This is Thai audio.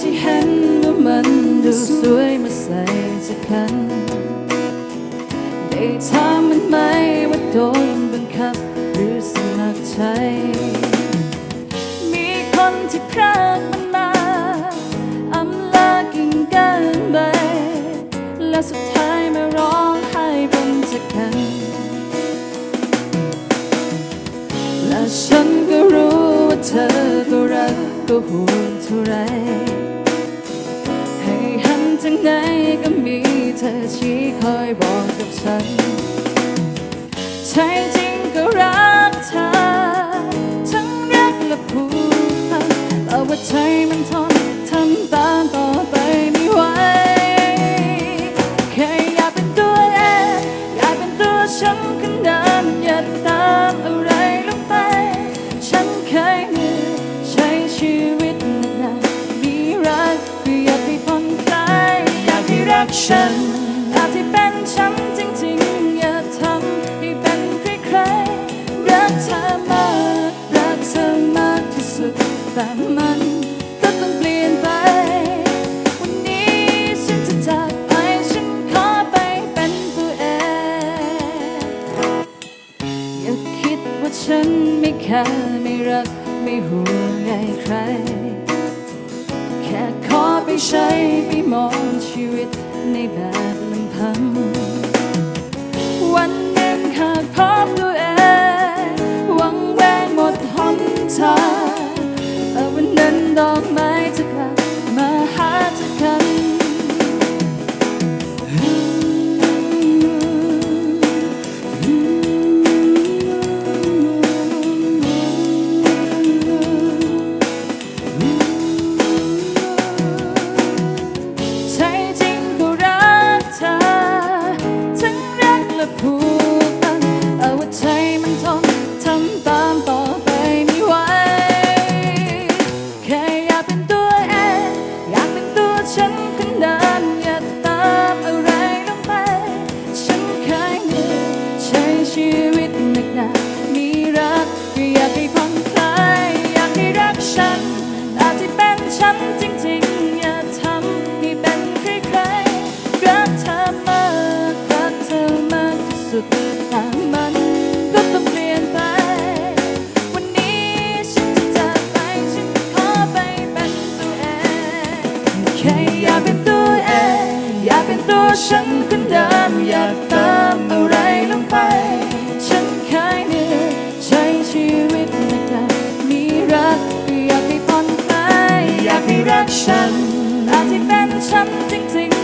ที่เห็นว่ามันดูสวยมาใส่สักคันได้ถามมันไหมว่าโดนบังคับหรือสมัครใจมีคนที่พรากมันมาอำลากิ่งกันไปและสุดท้ายมาร้องไห้เป็นจากกัน และฉันก็รู้ว่าเธอก็รักก็ห่วงเท่าไร หันทางไหนก็มีเธอชี้คอยบอกกับฉัน ใช่จริงก็รักเธอ ทั้งรักและผูกพันแต่ว่าใจมันทน ฉันอยากให้เป็นฉันจริงๆ อย่าทำให้เป็นใครๆรักเธอมากรักเธอมากที่สุดแต่มันก็ต้องเปลี่ยนไป วันนี้ฉันจะจากไปฉันขอไปเป็นตัวเอง อย่าคิดว่าฉันไม่แค่ไม่รักไม่ห่วงใยใคร แค่ขอไปใช้ไปมองชีวิต ในแบบลำพัง วันหนึ่งหากพบตัวเองหวังแวงหมดหนทาง แค่อยากเป็นตัวเองอยากเป็นตัวฉันคนเดิมอยากเติมอะไรลงไป ฉันคายเหนื่อยใช้ชีวิตหนักๆมีรักอยากให้ผ่อนคลายอยากให้รักฉันอาที่เป็นฉันจริง